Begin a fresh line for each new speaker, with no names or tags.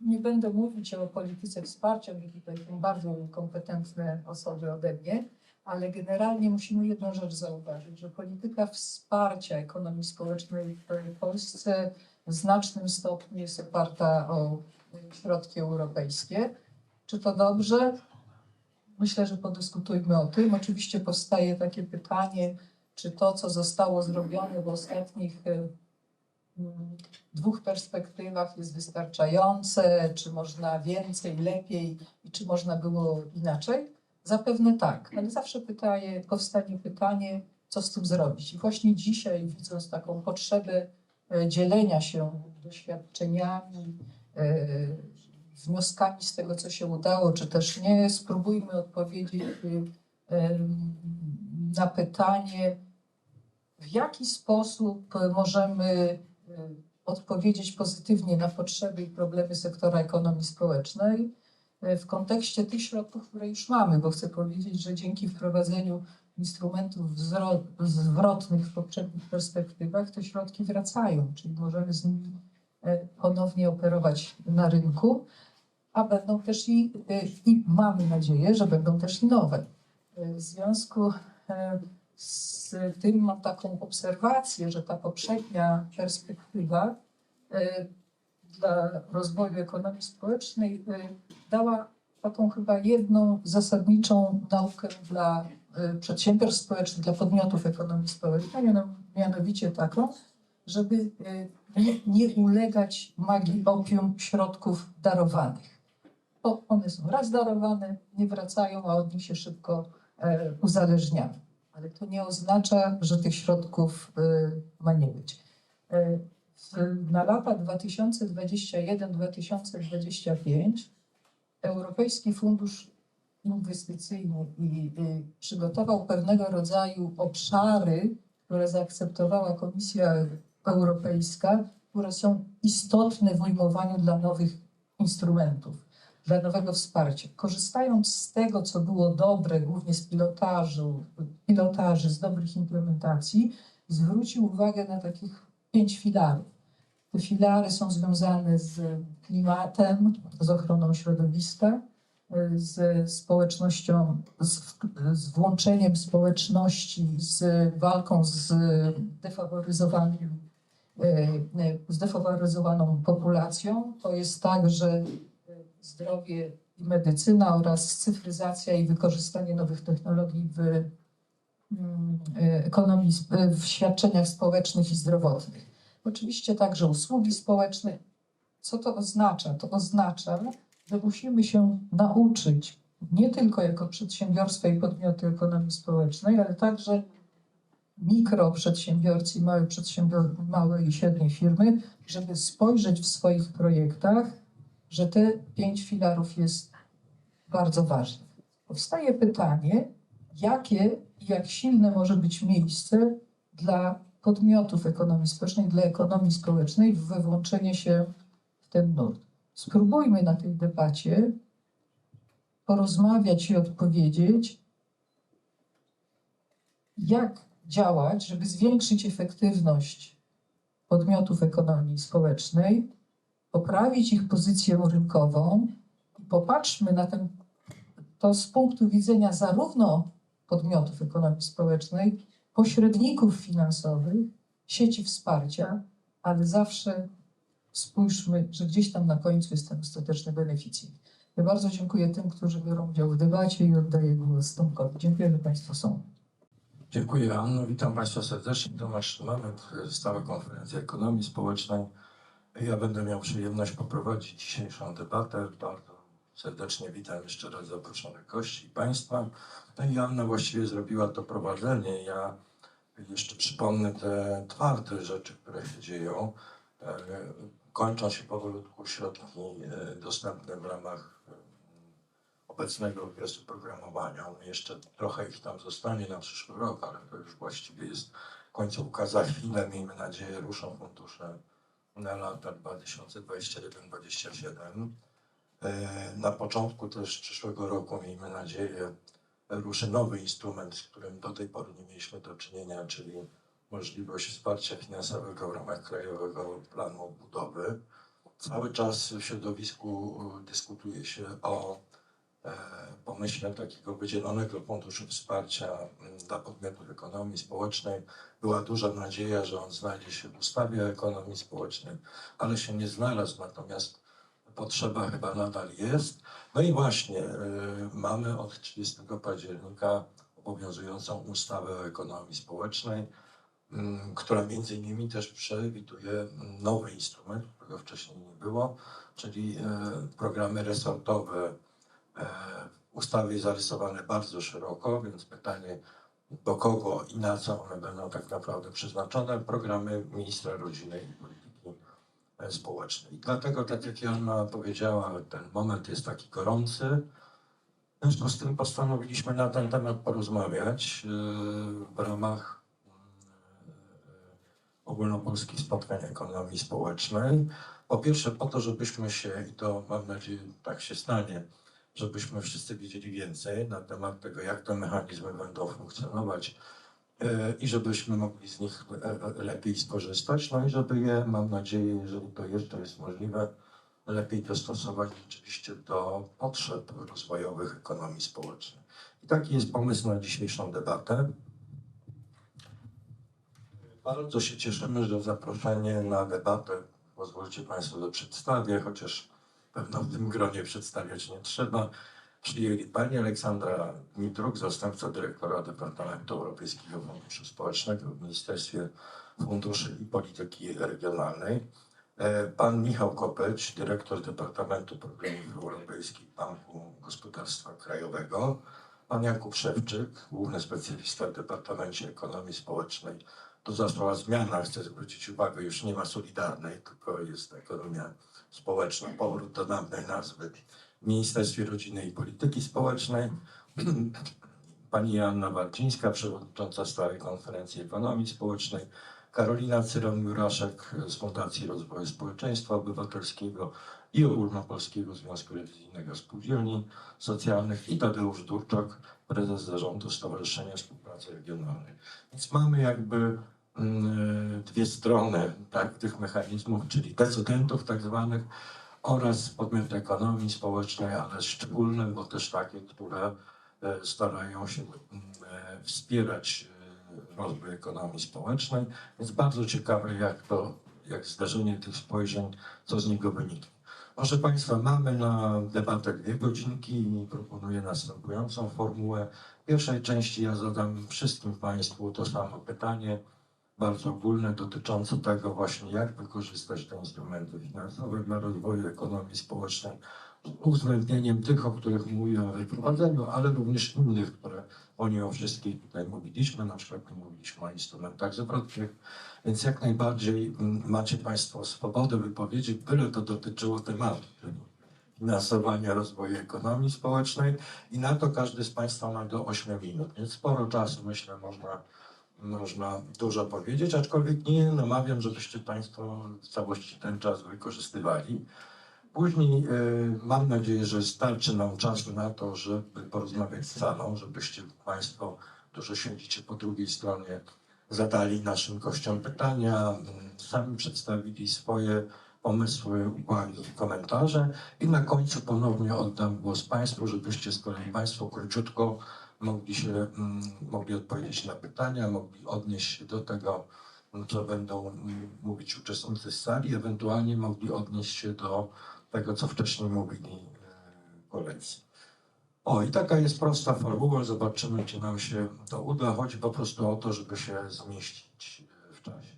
Nie będę mówić o polityce wsparcia, bo tutaj są bardzo kompetentne osoby ode mnie, ale generalnie musimy jedną rzecz zauważyć, że polityka wsparcia ekonomii społecznej w Polsce w znacznym stopniu jest oparta o środki europejskie. Czy to dobrze? Myślę, że podyskutujmy o tym. Oczywiście powstaje takie pytanie, czy to, co zostało zrobione w ostatnich mm, dwóch perspektywach jest wystarczające, czy można więcej, lepiej i czy można było inaczej? Zapewne tak, ale zawsze pytanie, powstanie pytanie, co z tym zrobić. I właśnie dzisiaj, widząc taką potrzebę e, dzielenia się doświadczeniami, e, wnioskami z tego, co się udało, czy też nie, spróbujmy odpowiedzieć em, na pytanie, w jaki sposób możemy odpowiedzieć pozytywnie na potrzeby i problemy sektora ekonomii społecznej y, w kontekście tych środków, które już mamy, bo chcę powiedzieć, że dzięki wprowadzeniu instrumentów zwrotnych w poprzednich perspektywach te środki wracają, czyli możemy z nimi e, ponownie operować na rynku, a będą też i, i mamy nadzieję, że będą też i nowe. W związku z tym mam taką obserwację, że ta poprzednia perspektywa e, dla rozwoju ekonomii społecznej e, dała taką chyba jedną zasadniczą naukę dla e, przedsiębiorstw społecznych, dla podmiotów ekonomii społecznej, miano- mianowicie taką, żeby nie, nie ulegać magii opium środków darowanych. Bo one są raz darowane, nie wracają, a od nich się szybko e, uzależniamy. Ale to nie oznacza, że tych środków e, ma nie być. W- Na lata 2021-2025 Europejski Fundusz Inwestycyjny i przygotował pewnego rodzaju obszary, które zaakceptowała Komisja Europejska, które są istotne w ujmowaniu dla nowych instrumentów, dla nowego wsparcia. Korzystając z tego, co było dobre, głównie z pilotażu, pilotaży, z dobrych implementacji, zwrócił uwagę na takich pięć filarów. Te filary są związane z klimatem, z ochroną środowiska, z społecznością, z, z włączeniem społeczności, z walką z defaworyzowanym, e, e, z defaworyzowaną populacją. To jest także e, zdrowie i medycyna oraz cyfryzacja i wykorzystanie nowych technologii w mm, ekonomii, w świadczeniach społecznych i zdrowotnych. Oczywiście także usługi społeczne. Co to oznacza? To oznacza, że musimy się nauczyć nie tylko jako przedsiębiorstwa i podmioty ekonomii społecznej, ale także mikroprzedsiębiorcy i małe, przedsiębior- małe i średnie firmy, żeby spojrzeć w swoich projektach, że te pięć filarów jest bardzo ważne. Powstaje pytanie, jakie i jak silne może być miejsce dla podmiotów ekonomii społecznej, dla ekonomii społecznej we włączenie się w ten nurt. Spróbujmy na tej debacie porozmawiać i odpowiedzieć, jak działać, żeby zwiększyć efektywność podmiotów ekonomii społecznej, poprawić ich pozycję rynkową popatrzmy na ten, to z punktu widzenia zarówno podmiotów ekonomii społecznej, pośredników finansowych, sieci wsparcia, ale zawsze spójrzmy, że gdzieś tam na końcu jest ten ostateczny beneficjent. Ja bardzo dziękuję tym, którzy biorą udział w debacie i oddaję głos Tomkowi. Dziękuję, że Państwo są.
Dziękuję Anno. Witam Państwa serdecznie. Tomasz Mamy, Stała Konferencja Ekonomii Społecznej. Ja będę miał przyjemność poprowadzić dzisiejszą debatę. Bardzo serdecznie witam jeszcze raz zaproszonych gości i Państwa. No i Anna właściwie zrobiła to prowadzenie. Ja jeszcze przypomnę te twarde rzeczy, które się dzieją. E, Kończą się powolutku środki e, dostępne w ramach e, obecnego okresu programowania. No Jeszcze trochę ich tam zostanie na przyszły rok, ale to już właściwie jest końcówka za chwilę. Miejmy nadzieję, ruszą fundusze na lata 2021-2027. E, Na początku też przyszłego roku, miejmy nadzieję, ruszy nowy instrument, z którym do tej pory nie mieliśmy do czynienia, czyli możliwość wsparcia finansowego w ramach Krajowego Planu Odbudowy. Cały czas w środowisku e, dyskutuje się o pomyśle takiego wydzielonego funduszu wsparcia m, dla podmiotów ekonomii społecznej. Była duża nadzieja, że on znajdzie się w ustawie o ekonomii społecznej, ale się nie znalazł, natomiast potrzeba chyba nadal jest. No i właśnie e, mamy od 30 października obowiązującą ustawę o ekonomii społecznej, m, która między innymi też przewiduje m, nowy instrument, którego wcześniej nie było, czyli e, programy resortowe. E, W ustawie zarysowane bardzo szeroko, więc pytanie, do kogo i na co one będą tak naprawdę przeznaczone. Programy ministra rodziny i polityki e, społecznej. Dlatego, tak jak Joanna powiedziała, ten moment jest taki gorący. W związku z tym postanowiliśmy na ten temat porozmawiać e, w ramach ogólnopolskich spotkań ekonomii społecznej. Po pierwsze po to, żebyśmy się, i to mam nadzieję tak się stanie, żebyśmy wszyscy wiedzieli więcej na temat tego, jak te mechanizmy będą funkcjonować e, i żebyśmy mogli z nich e, e, lepiej skorzystać, no i żeby je, mam nadzieję, jeżeli to jeszcze jest możliwe, lepiej dostosować rzeczywiście do potrzeb rozwojowych ekonomii społecznej. I taki jest pomysł na dzisiejszą debatę. Bardzo się cieszymy, że zaproszenie na debatę, pozwólcie Państwo, że przedstawię, chociaż pewno w tym gronie przedstawiać nie trzeba. Przyjęli pani Aleksandra Dmitruk, zastępca dyrektora Departamentu Europejskiego Funduszu Społecznego w Ministerstwie Funduszy i Polityki Regionalnej. E, Pan Michał Kopeć, dyrektor Departamentu Programów Europejskich Banku Gospodarstwa Krajowego. Pan Jakub Szewczyk, główny specjalista w Departamencie Ekonomii Społecznej. Tu zaszła zmiana, chcę zwrócić uwagę, już nie ma Solidarnej, tylko jest ekonomia społeczna, powrót do dawnej nazwy w Ministerstwie Rodziny i Polityki Społecznej. Pani Joanna Walczyńska, przewodnicząca Stałej Konferencji Ekonomii Społecznej. Karolina Cyron-Juraszek z Fundacji Rozwoju Społeczeństwa Obywatelskiego i Ogólnopolskiego Związku Rewizyjnego Spółdzielni Socjalnych i Tadeusz Durczak, prezes zarządu Stowarzyszenia Współpracy Regionalnej. Więc mamy jakby dwie strony tak, tych mechanizmów, czyli decydentów tak zwanych oraz podmioty ekonomii społecznej, ale szczególne, bo też takie, które e, starają się mm, e, wspierać e, rozwój ekonomii społecznej. Więc bardzo ciekawe, jak to, jak zdarzenie tych spojrzeń, co z niego wyniknie. Proszę Państwa, mamy na debatę dwie godzinki i proponuję następującą formułę. W pierwszej części ja zadam wszystkim Państwu to samo pytanie, bardzo ogólne, dotyczące tego właśnie, jak wykorzystać te instrumenty finansowe dla rozwoju ekonomii społecznej, uwzględnieniem tych, o których mówiłem w wyprowadzeniu, ale również innych, które o nie o wszystkich tutaj mówiliśmy, na przykład mówiliśmy o instrumentach zwrotnych, więc jak najbardziej mm, macie Państwo swobodę wypowiedzi, byle to dotyczyło tematu, finansowania rozwoju ekonomii społecznej. I na to każdy z Państwa ma do 8 minut, więc sporo czasu myślę można, można dużo powiedzieć, aczkolwiek nie namawiam, żebyście Państwo w całości ten czas wykorzystywali. Później y, mam nadzieję, że starczy nam czasu na to, żeby porozmawiać z salą, żebyście Państwo, którzy siedzicie po drugiej stronie, zadali naszym gościom pytania, sami przedstawili swoje pomysły, uwagi komentarze. I na końcu ponownie oddam głos Państwu, żebyście z kolei Państwo króciutko mogli, się, mm, mogli odpowiedzieć na pytania, mogli odnieść się do tego, co będą mm, mówić uczestnicy sali, ewentualnie mogli odnieść się do tego, co wcześniej mówili e, koledzy. O, i taka jest prosta formuła, zobaczymy, czy nam się to uda. Chodzi po prostu o to, żeby się zmieścić e, w czasie.